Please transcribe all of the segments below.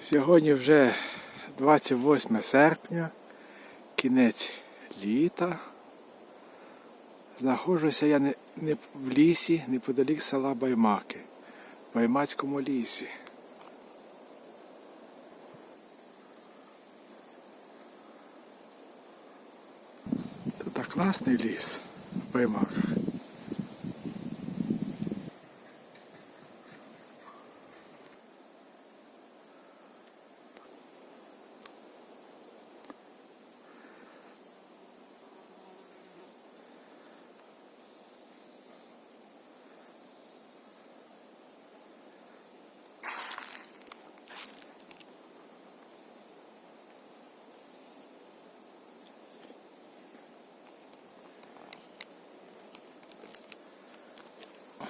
Сьогодні вже 28 серпня, кінець літа. Знаходжуся я не, не в лісі, неподалік села Баймаки, в Баймацькому лісі. Тут так класний ліс в Баймаках.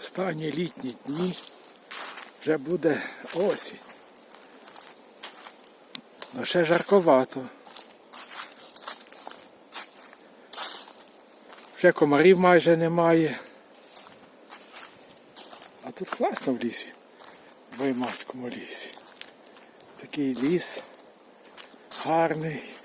Останні літні дні вже буде осінь. Ну ще жарковато. Вже комарів майже немає. А тут класно в лісі, в Ваймацькому лісі. Такий ліс гарний.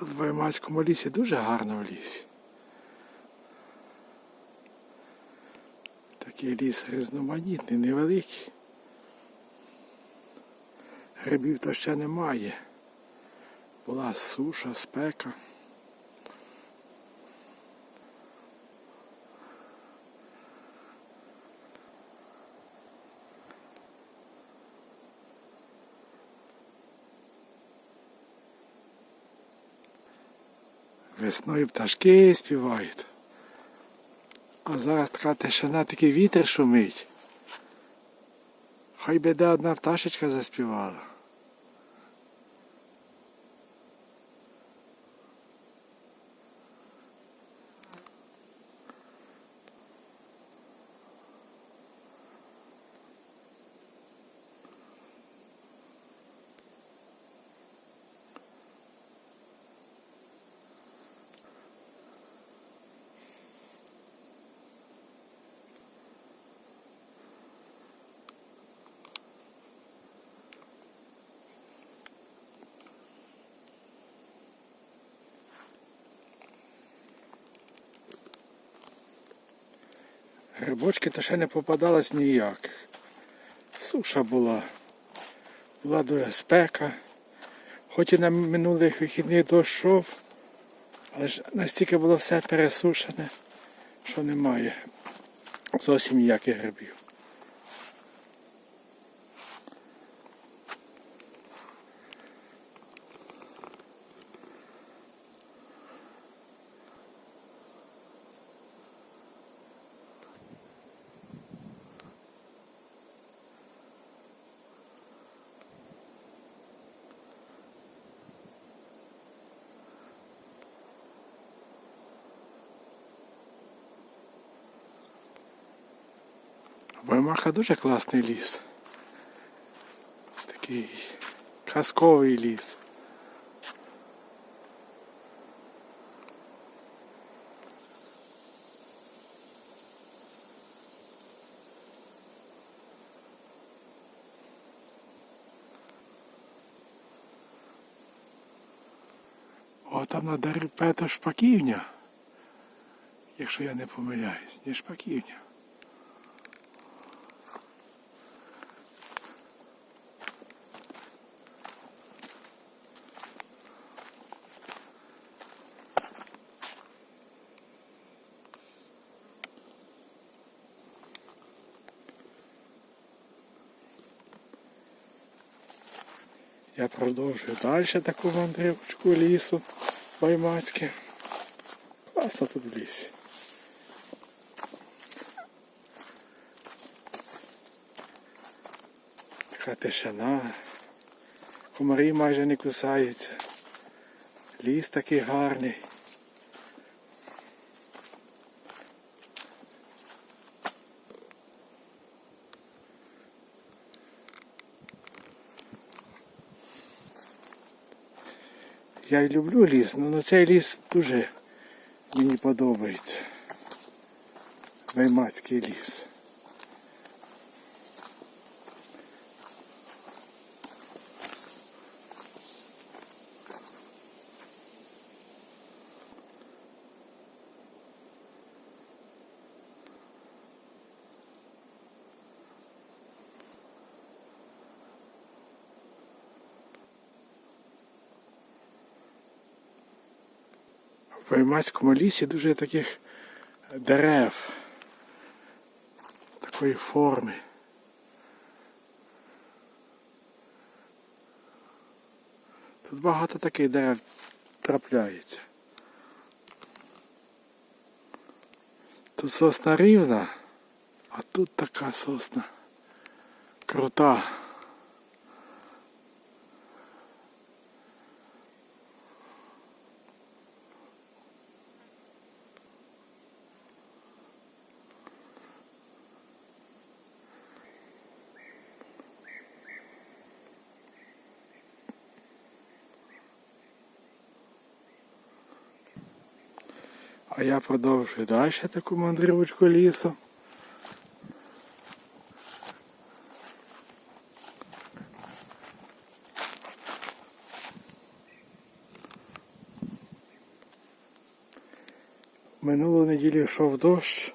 Тут в Баймацькому лісі дуже гарно в лісі. Такий ліс різноманітний, невеликий. Грибів то ще немає. Була суша, спека. Весною пташки співають. А зараз така тишина, такий вітер шумить. Хай би де одна пташечка заспівала. Грибочки то ще не попадалось ніяких. Суша була. Була дуже спека. Хоч і на минулих вихідних дощов, але ж настільки було все пересушене, що немає зовсім ніяких грибів. Ваймаха дуже класний ліс. Такий казковий ліс. О, там на дереві пето шпаківня, якщо я не помиляюсь, не шпаківня. Я продовжую далі таку мандрівочку лісу Баймацьке. Класно тут в лісі. Така тишина. Комарі майже не кусаються. Ліс такий гарний. Я люблю ліс, але цей ліс дуже мені подобається. Наймацький ліс. В Ваймацькому лісі дуже таких дерев такої форми. Тут багато таких дерев трапляється. Тут сосна рівна, а тут така сосна крута. А я продовжую далі таку мандрівочку лісом. Минулу неділю йшов дощ,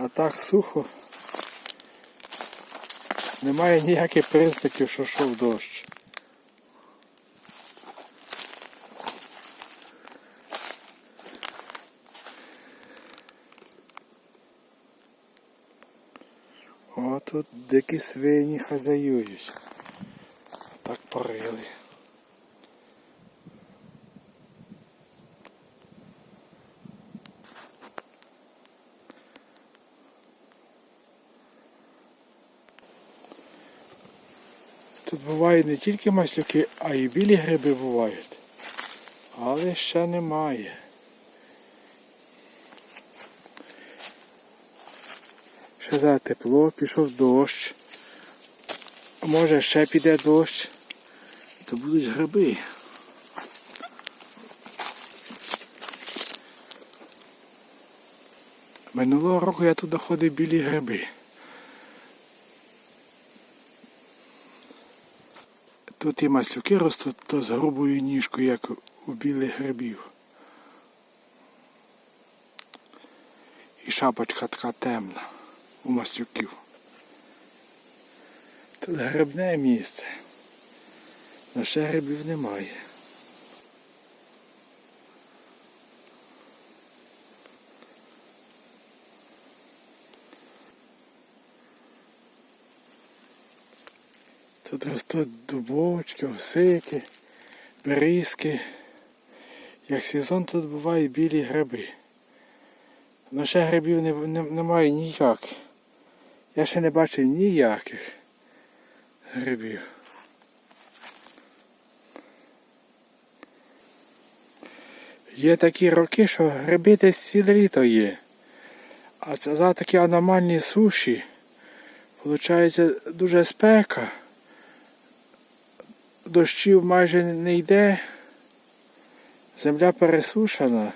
а так сухо. Немає ніяких признаків, що йшов дощ. О, тут дикі свині хазяюють. Так порили. Тут бувають не тільки маслюки, а й білі гриби бувають. Але ще немає. За тепло, пішов дощ. Може ще піде дощ, то будуть гриби. Минулого року я туди ходив білі гриби. Тут і маслюки ростуть, то з грубою ніжкою, як у білих грибів. І шапочка така темна у маслюків. Тут грибне місце. але ще грибів немає. Тут ростуть дубочки, осики, берізки. Як сезон тут бувають білі гриби. Але ще грибів не, не, немає ніяких. Я ще не бачив ніяких грибів. Є такі роки, що гриби десь ціле літо є. А це за такі аномальні суші. Получається дуже спека. Дощів майже не йде. Земля пересушена.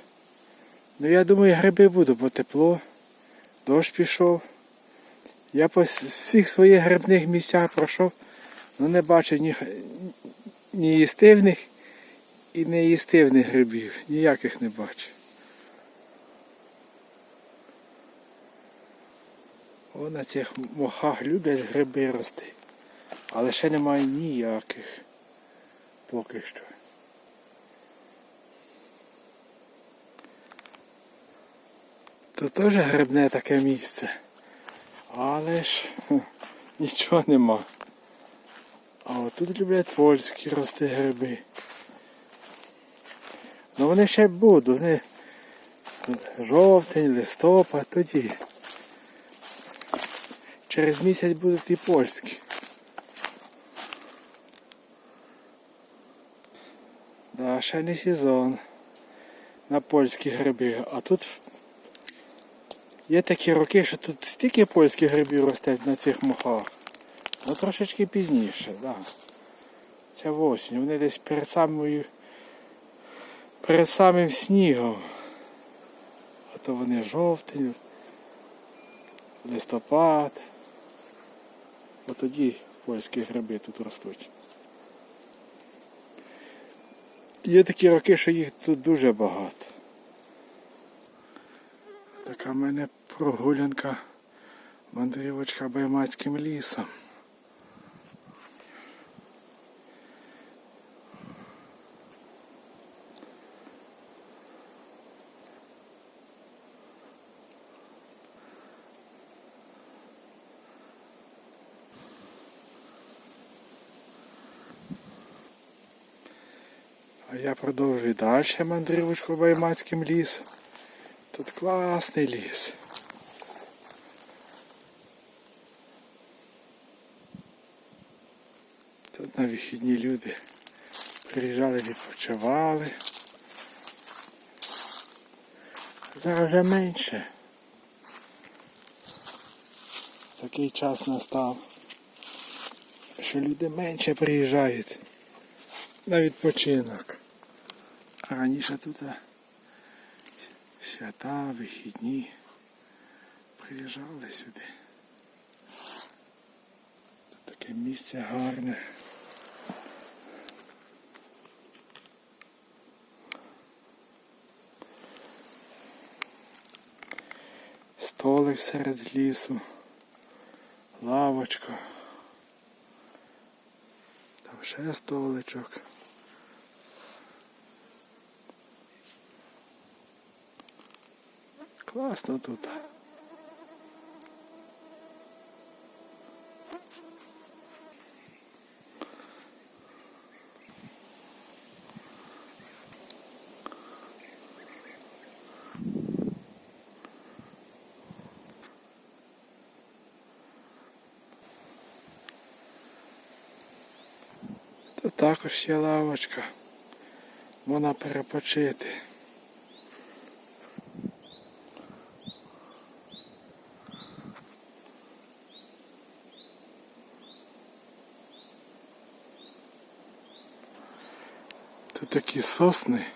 Ну я думаю, гриби буду, бо тепло. Дощ пішов. Я по всіх своїх грибних місцях пройшов, але не бачив ні, ні їстивних і неїстивних грибів. Ніяких не бачив. О, на цих мохах люблять гриби рости. Але ще немає ніяких поки що. Тут теж грибне таке місце. Але ж нічого нема. А от тут люблять польські рости гриби. Ну вони ще будуть, вони жовтень, листопад, тоді. Через місяць будуть і польські. Да, ще не сезон на польські гриби. А тут є такі роки, що тут стільки польських грибів росте на цих мохах. Ну трошечки пізніше. Да. Це в осінь. Вони десь перед самою перед самим снігом. А то вони жовтень, листопад. От тоді польські гриби тут ростуть. Є такі роки, що їх тут дуже багато. Така в мене прогулянка, мандрівочка Баймацьким лісом. А я продовжую далі мандрівочку Баймацьким лісом. Тут класний ліс. Тут на вихідні люди приїжджали, відпочивали. Зараз вже менше. Такий час настав, що люди менше приїжджають на відпочинок. А раніше тут свята, вихідні приїжджали сюди. Тут таке місце гарне. Столик серед лісу, лавочка. Там ще столичок. Класно тут. Тут також є лавочка. Можна перепочити. Тут такі сосни.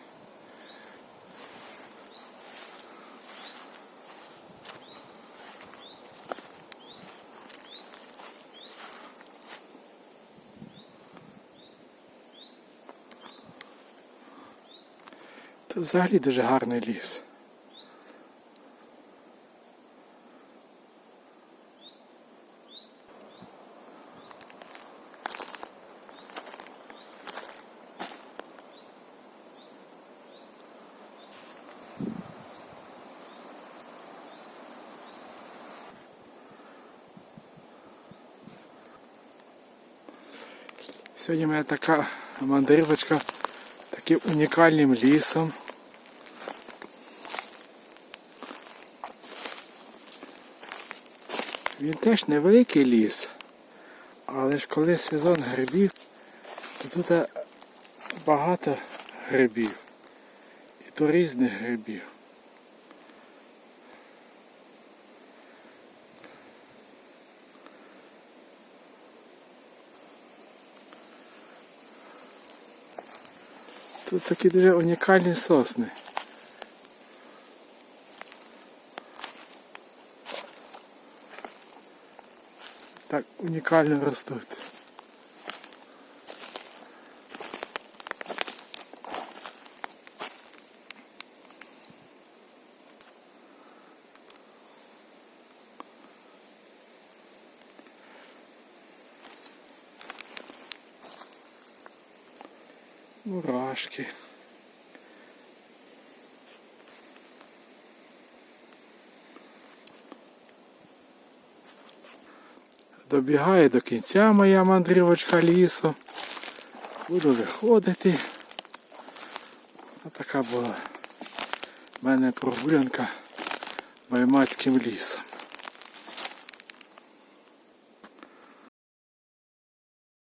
Взагалі дуже гарний ліс. Сьогодні в мене така мандрівочка таким унікальним лісом. Він теж невеликий ліс, але ж коли сезон грибів, то тут е, багато грибів. І то різних грибів. Тут такі дуже унікальні сосни. Так унікально ростуть. Мурашки. Добігає до кінця моя мандрівочка лісу. Буду виходити. Отака була в мене прогулянка Баймацьким лісом.